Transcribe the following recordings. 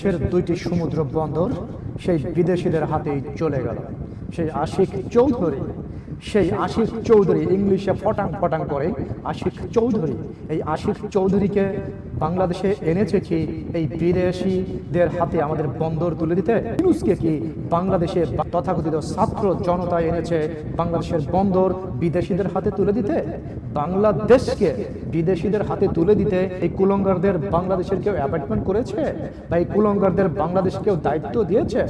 ফের দুইটি সমুদ্র বন্দর সেই বিদেশিদের হাতেই চলে গেল। সেই আশিক চৌধুরী সেই আশিক চৌধুরী ইংলিশে ফটাং ফটাং করে। আশিক চৌধুরী, এই আশিক চৌধুরীকে বাংলাদেশে এনেছে কি এই বিদেশিদের হাতে আমাদের বন্দর তুলে দিতে? ইউনুসকে কি বাংলাদেশে তথাকথিত ছাত্র জনতা এনেছে বাংলাদেশের বন্দর বিদেশিদের হাতে তুলে দিতে? বাংলাদেশকে বিদেশিদের হাতে তুলে দিতে এই কুলঙ্গারদের বাংলাদেশের কেউ অ্যাপয়েন্টমেন্ট করেছে? বা এই কুলঙ্গারদের বাংলাদেশ কেউ দায়িত্ব দিয়েছে?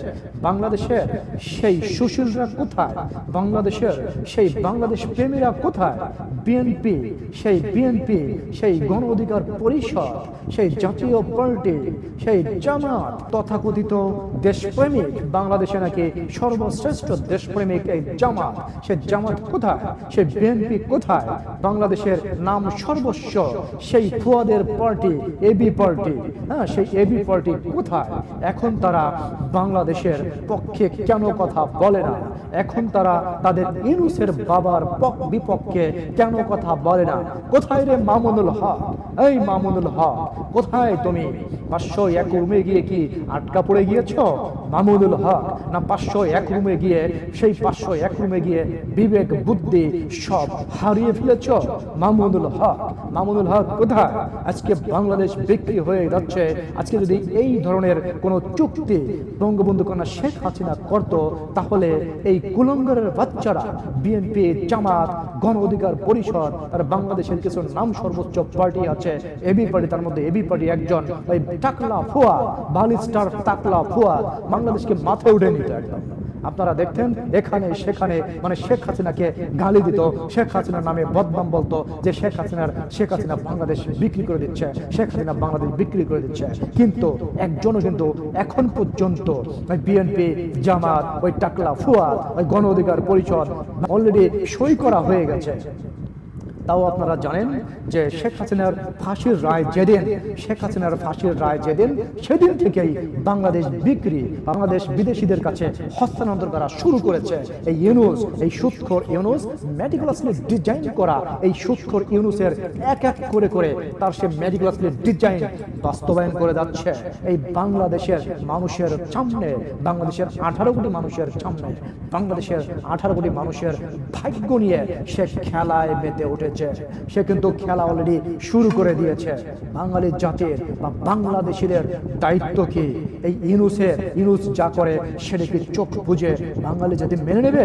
বাংলাদেশের সেই সুশীলরা কোথায়? বাংলাদেশের সেই বাংলাদেশ প্রেমীরা কোথায়? বিএনপি সেই বিএনপি সেই গণ অধিকার পরিষদ, সেই জাতীয় পার্টি, সেই জামাত তথাকথিত দেশপ্রেমিক, বাংলাদেশে নাকি সর্বশ্রেষ্ঠ দেশপ্রেমিক এই জামাত? সে জামাত কোথায়? সে বিএনপি কোথায়? বাংলাদেশের নাম সর্বস্ব, সেই ফুয়াদের পার্টি এবি পার্টি হ্যাঁ সেই এবি পার্টি কোথায়? এখন তারা বাংলাদেশের পক্ষে কেন কথা বলে না? এখন তারা তাদের ইনুসের বাবার পক- বিপক্ষে কেন কথা বলে না? কোথায় রে মামুনুল হক? এই মামুনুল হক, কোথায় তুমি? পাঁচশো এক গিয়ে কি আটকা পড়ে গিয়েছ? মামুনুল হক, না পাঁচশো এক রুমে গিয়ে, সেই পাঁচশো এক রুমে গিয়ে বিবেক, বুদ্ধি সব হারিয়ে ফেলেছ মামুনুল হক। মামুনুল হক কোথায়? আজকে বাংলাদেশ বিক্রি হয়ে যাচ্ছে। আজকে যদি এই ধরনের কোনো চুক্তি বঙ্গবন্ধু কন্যা শেখ হাসিনা করত, তাহলে এই কুলঙ্গরের বাচ্চারা বিএনপি জামাত, গণ অধিকার পরিষদ আর বাংলাদেশের কিছু নাম সর্বোচ্চ পার্টি আছে। এবি পার্টি, তার মধ্যে এবি পার্টি একজন, ওই টাকলা ফুয়া, বালিস্টার টাকলা ফুয়া। বাংলাদেশকে মাথায় উঠে নিত একদম। আপনারা দেখতেন, এখানে, সেখানে মানে শেখ হাসিনাকে গালি দিত, শেখ হাসিনার নামে বদনাম বলতো যে শেখ হাসিনার, শেখ হাসিনা বাংলাদেশ বিক্রি করে দিচ্ছে, শেখ হাসিনা বাংলাদেশ বিক্রি করে দিচ্ছে। কিন্তু একজনও কিন্তু এখন পর্যন্ত বিএনপি জামাত, ওই টাকলা ফুয়া ওই গণ অধিকার পরিষদ অলরেডি সই করা হয়ে গেছে। তাও আপনারা জানেন যে শেখ হাসিনার ফাঁসির রায় যেদিন, শেখ হাসিনার ফাঁসির রায় যেদিন, সেদিন থেকেই বাংলাদেশ বিক্রি, বাংলাদেশ বিদেশিদের কাছে হস্তান্তর করা শুরু করেছে। এই ইউনুস, এই সুৎখর ইউনুস মেডিকুলাসলি ডিজাইন করা এই সুৎখর ইউনুসের এক এক করে করে তার সে মেডিকুলাসলি ডিজাইন বাস্তবায়ন করে যাচ্ছে। এই বাংলাদেশের মানুষের সামনে, বাংলাদেশের আঠারো কোটি মানুষের সামনে, বাংলাদেশের আঠারো কোটি মানুষের ভাগ্য নিয়ে সে খেলায় মেতে উঠেছে সে কিন্তু খেলা অলরেডি শুরু করে দিয়েছে। বাঙালি জাতির বা বাংলাদেশিদের দায়িত্ব কি? এই ইনুসের ইনুস যা করে সেটা কি চোখ বুঝে বাঙালি জাতি মেনে নেবে?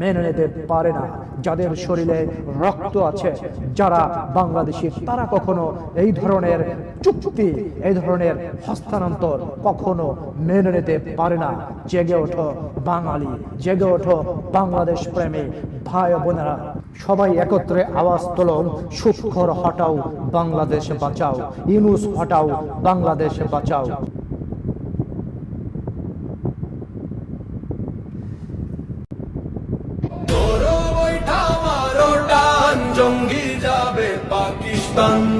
মেনে নিতে পারে না। যাদের শরীরে রক্ত আছে, যারা বাংলাদেশি, তারা কখনো এই ধরনের চুক্তি, এই ধরনের হস্তান্তর কখনো মেনে নিতে পারে না। জেগে ওঠো বাঙালি, জেগে ওঠো বাংলাদেশ প্রেমী ভাই বোনেরা সবাই একত্রে আওয়াজ তোলো সুক্ষর হটাও বাংলাদেশ বাঁচাও ইনুস হটাও বাংলাদেশ বাঁচাও। জঙ্গি যাবে পাকিস্তান।